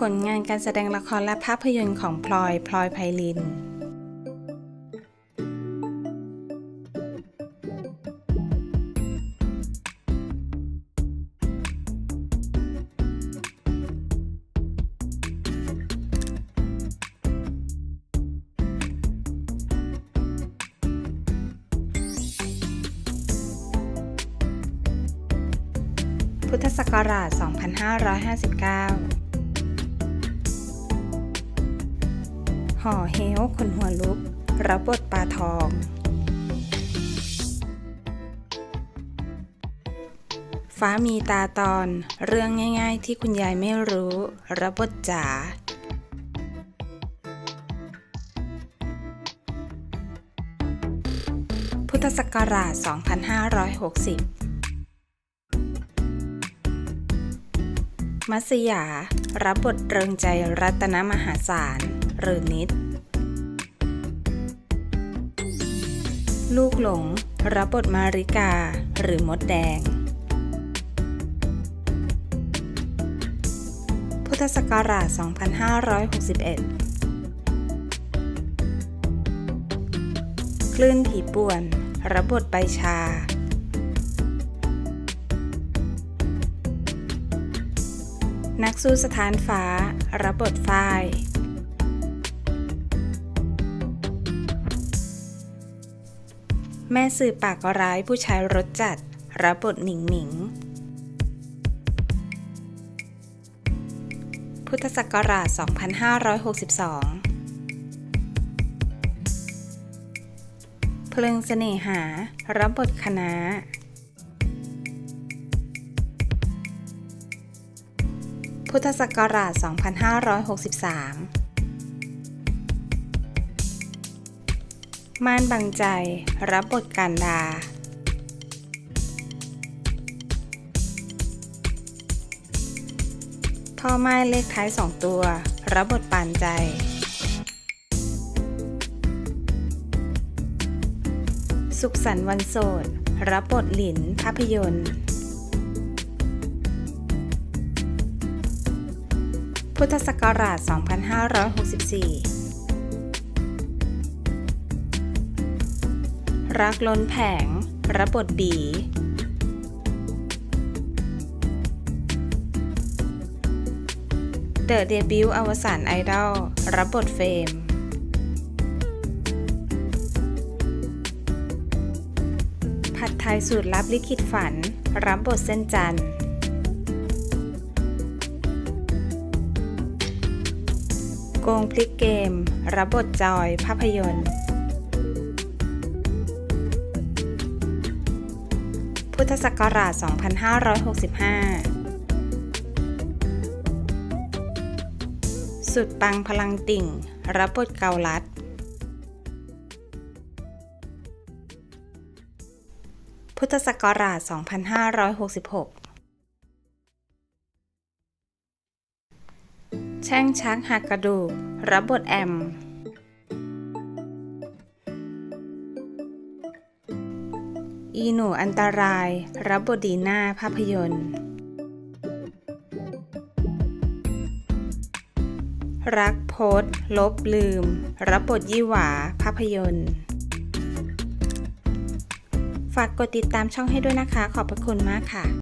ผลงานการแสดงละครและภาพยนตร์ของพลอยพลอยไพลิน พุทธศักราช 2559 ห่อเฮลคนหัวลุก รับบทปลาทอง ฟ้ามีตาตอน เรื่องง่าย ๆ ที่คุณยายไม่รู้ รับบทจ๋าพุทธศักราช 2560 มัสยา รับบทเริงใจรัตนมหาศาล หรือนิด ลูกหลง รับบทมาริกา หรือมดแดง พุทธศักราช 2561 คลื่นผีป่วน รับบทใบชานักสู้สถานฟ้า รับบทฝ้าย แม่สื่อปากร้ายผู้ชายรสจัด รับบทหมิงหมิง พุทธศักราช 2562 เพลิงเสน่หา รับบทคณะพุทธศักราช 2563 ม่านบังใจ รับบทการดาพ่อไม้เลขท้าย2ตัว รับบทปานใจ สุขสันต์วันโสด รับบทหลิน ภาพยนตร์ พุทธศักราช 2564 รักล้นแผง รับบทบีเดอะเดบิวต์อวสานไอดอล รับบทเฟมผัดไทยสูตรลับลิขิตฝัน รับบทเส้นจันทร์โกงพลิกเกม รับบทจอยภาพยนตร์ พุทธศักราช 2565 สุดปังพลังติ่ง รับบทเกาลัด พุทธศักราช 2566แช่งชักหักกระดูกรับบทแอม อีหนูอันตราย รับบทดีหน้าภาพยนตร์ รักโพสลบลืม รับบทยี่หวา ภาพยนตร์ ฝากกดติดตามช่องให้ด้วยนะคะ ขอบพระคุณมากค่ะ